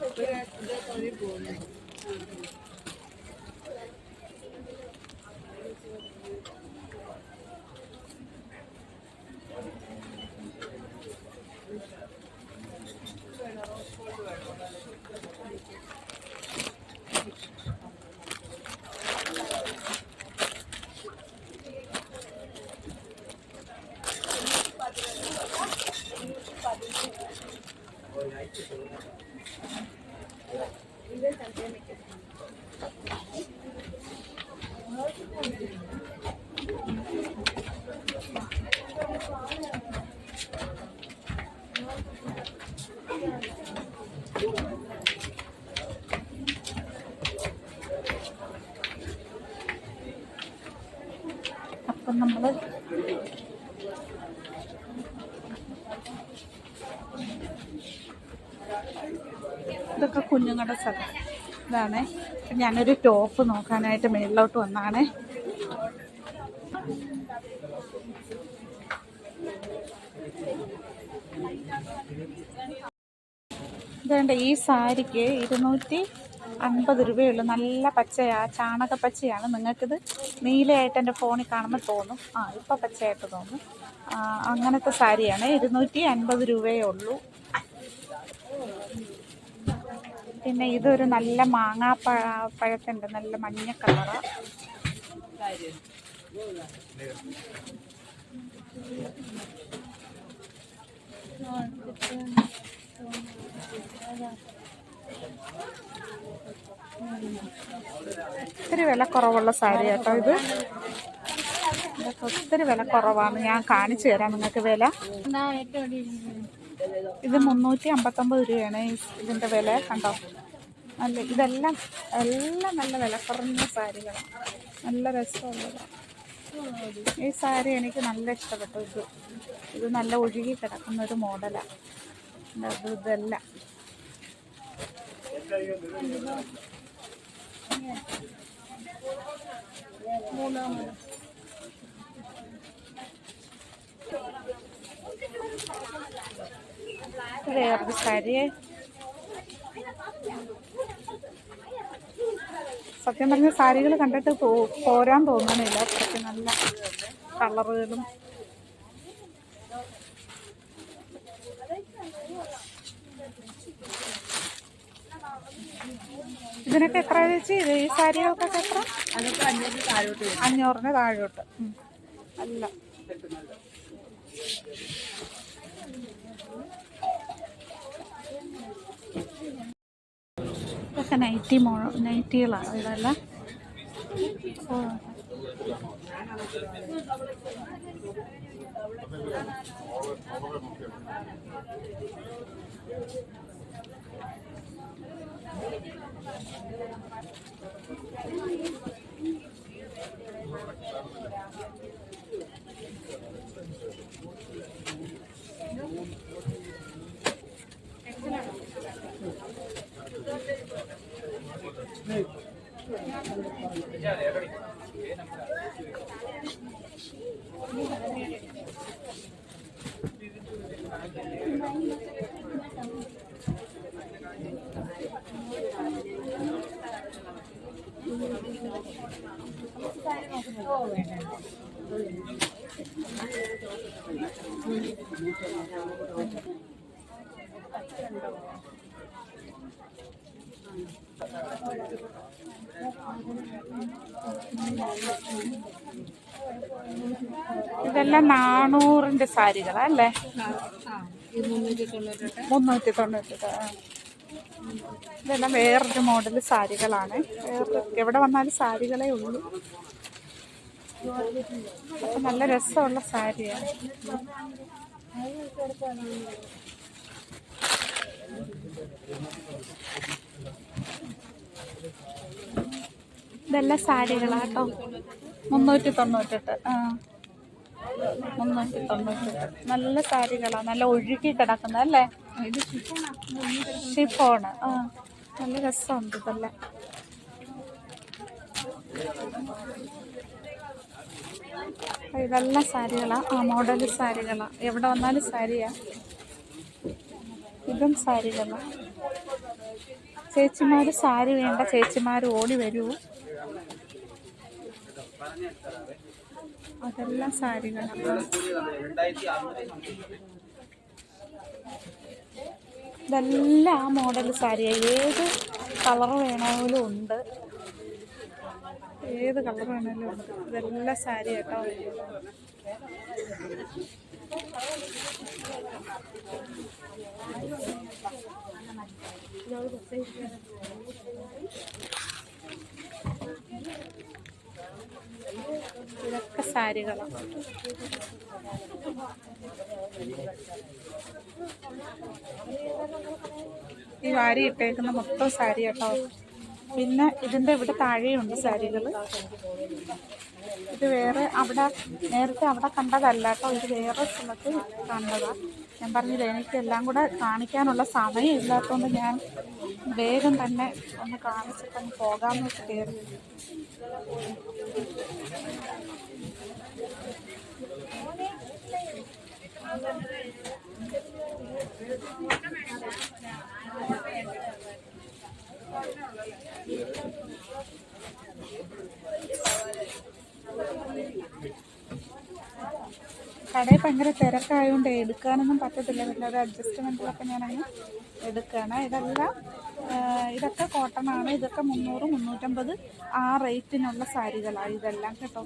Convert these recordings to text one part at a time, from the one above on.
അപ്പം ഇതൊക്കെ കുഞ്ഞുങ്ങളുടെ സ്ഥലം. ഇതാണേ. ഞാനൊരു ടോപ്പ് നോക്കാനായിട്ട് മേളിലോട്ട് വന്നാണേ. ഇതുണ്ട് ഈ സാരിക്ക് ഇരുന്നൂറ്റി അൻപത് രൂപയുള്ളൂ. നല്ല പച്ചയാ ചാണക പച്ചയാണ് നിങ്ങൾക്കിത് നീലയായിട്ട് എന്റെ ഫോണിൽ കാണുമ്പോൾ തോന്നും. ആ ഇപ്പം പച്ചയായിട്ട് തോന്നും. അങ്ങനത്തെ സാരിയാണ്. ഇരുന്നൂറ്റി അൻപത് രൂപയേ ഉള്ളൂ. പിന്നെ ഇതൊരു നല്ല മാങ്ങാ പഴത്തിന്റെ നല്ല മഞ്ഞ കളറ്. ഒത്തിരി വില കുറവുള്ള സാരി കേട്ടോ ഇത്. ഒത്തിരി വില കുറവാണ്. ഞാൻ കാണിച്ചു തരാം നിങ്ങൾക്ക് വില. ഇത് മുന്നൂറ്റി അമ്പത്തൊമ്പത് രൂപയാണ് ഇതിന്റെ വില കണ്ടോ? നല്ല ഇതെല്ലാം എല്ലാം നല്ല വില കുറഞ്ഞ സാരികളാണ്. നല്ല രസമുള്ളതാണ്. ഈ സാരി എനിക്ക് നല്ല ഇഷ്ടപ്പെട്ടു. ഇത് ഇത് നല്ല ഒഴുകി കിടക്കുന്ന ഒരു മോഡലാണ് ഇത് ഇതെല്ലാം. ഇത് വേറൊരു സാരി സത്യം പറഞ്ഞ സാരികൾ കണ്ടിട്ട് പോ- പോരാൻ തോന്നുന്നില്ല. പക്ഷെ നല്ല കളറുകളും. ഇതിനൊക്കെ എത്ര ചേച്ചി? ഇത് ഈ സാരികൾക്കൊക്കെ എത്ര? അഞ്ഞൂറിന് താഴോട്ട് അല്ല. ഇതൊക്കെ നൈറ്റി മോ നൈറ്റികളാണ് ഇതെല്ലാം ഓ. ഇതെല്ലാം നാനൂറിന്റെ സാരികളാ അല്ലേ? മുന്നൂറ്റി തൊണ്ണൂറ്റി ഇതെല്ലാം വേറൊരു മോഡൽ സാരികളാണ്. വേറൊരു എവിടെ വന്നാലും സാരികളേ ഉള്ളൂ. അപ്പൊ നല്ല രസമുള്ള സാരിയാണ്. ഇതെല്ലാം സാരികളാട്ടോ. മുന്നൂറ്റി തൊണ്ണൂറ്റെട്ട്. ആ. മുന്നൂറ്റി തൊണ്ണൂറ്റെട്ട്. നല്ല സാരികളാ നല്ല ഒഴുകി കിടക്കുന്ന അല്ലേ? ഷിഫോണ് ആ. നല്ല രസമുണ്ട് ഇതെല്ലാം. ഇതെല്ലാം സാരികളാണ് ആ മോഡൽ സാരികളാണ് എവിടെ വന്നാലും സാരിയാണ് ഇതും സാരികളാണ് ചേച്ചിമാർ സാരി വേണ്ട ചേച്ചിമാർ ഓടി വരൂ. അതെല്ലാം സാരികളാണ് ഇതെല്ലാം ആ മോഡൽ സാരിയാണ് ഏത് കളർ വേണമെങ്കിലും ഉണ്ട്. ഏത് കളർ ഉണ്ട്. ഇതെല്ലാം സാരി കേട്ടോ ഇതൊക്കെ സാരികളാണ് ഈ വാരി ഇട്ടേക്കുന്ന മൊത്തം സാരി കേട്ടോ പിന്നെ ഇതിന്റെ ഇവിടെ താഴെയുണ്ട് സാരികൾ ഇത് വേറെ അവിടെ നേരത്തെ അവിടെ കണ്ടതല്ല കേട്ടോ ഇത് വേറെ സ്ഥലത്ത് കണ്ടതാണ് ഞാൻ പറഞ്ഞില്ല എനിക്ക് എല്ലാം കൂടെ കാണിക്കാനുള്ള സമയം ഇല്ലാത്തതുകൊണ്ട് ഞാൻ വേഗം തന്നെ ഒന്ന് കാണിച്ചിട്ടൊന്ന് പോകാമെന്ന് വെച്ച് കയറി കടയിൽ ഭയങ്കര തിരക്കായതുകൊണ്ട് എടുക്കാനൊന്നും പറ്റത്തില്ല. ഒരു അഡ്ജസ്റ്റ്മെന്റിലൊക്കെ ഞാനങ്ങ് എടുക്കുകയാണ്. ഇതെല്ലാം ഇതൊക്കെ കോട്ടണാണ്. ഇതൊക്കെ മുന്നൂറ് മുന്നൂറ്റമ്പത് ആ റേറ്റിനുള്ള സാരികളാണ് ഇതെല്ലാം കേട്ടോ.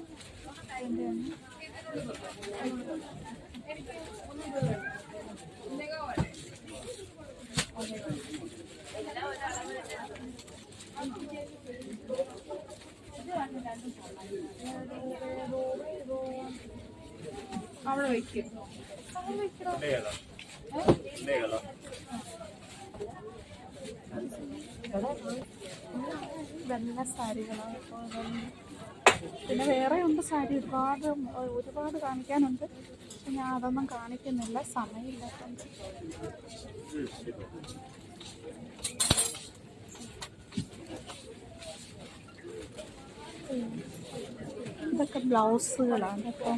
അവിടെ വയ്ക്കും. വെള്ള സാരികളാണ് പിന്നെ വേറെ ഉണ്ട് സാരി ഒരുപാട് ഒരുപാട് കാണിക്കാനുണ്ട്. പക്ഷെ ഞാൻ അതൊന്നും കാണിക്കുന്നില്ല. സമയമില്ല ഇതൊക്കെ ബ്ലൗസുകളാണ് അപ്പോൾ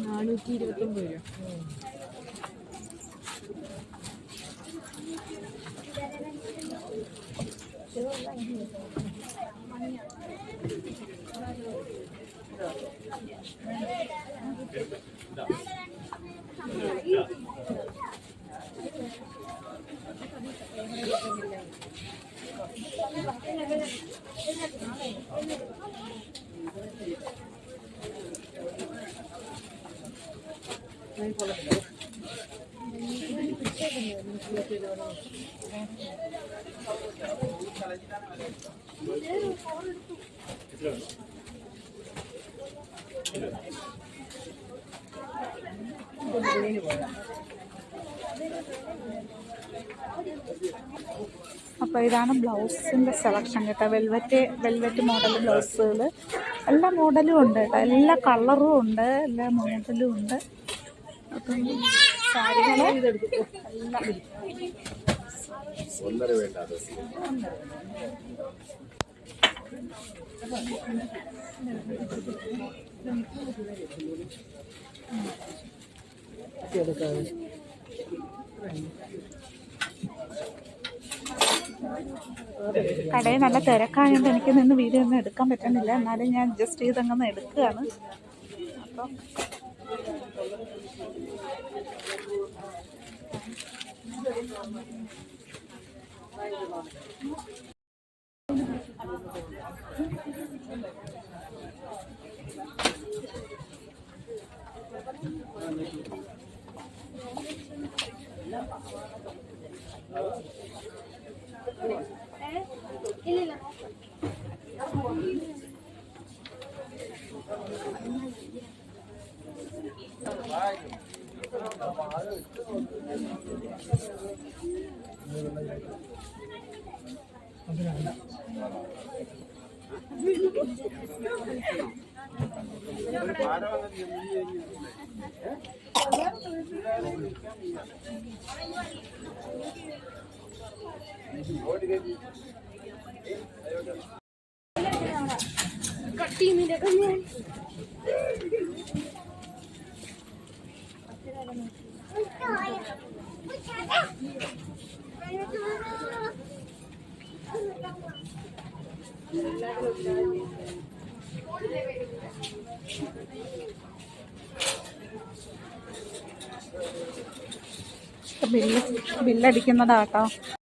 നാനൂറ്റി ഇരുപത്തൊമ്പത് രൂപ അപ്പോൾ ഇതാണ് ബ്ലൗസിന്റെ സെലക്ഷൻ കേട്ടോ. വെൽവെറ്റ് വെൽവെറ്റ് മോഡൽ ബ്ലൗസുകൾ എല്ലാ മോഡലും ഉണ്ട് കേട്ടോ. എല്ലാ കളറും ഉണ്ട്. എല്ലാ മോഡലും ഉണ്ട്. കടയിൽ നല്ല തിരക്കായതുകൊണ്ട് എനിക്ക് നിന്ന് വീഡിയോ ഒന്നും എടുക്കാൻ പറ്റുന്നില്ല. എന്നാലും ഞാൻ ജസ്റ്റ് ചെയ്തങ്ങനെ എടുക്കുകയാണ്. 맛있어? 네. कट्टी में देखो ബില്ല് ബില്ലടിക്കുന്നതാട്ടോ.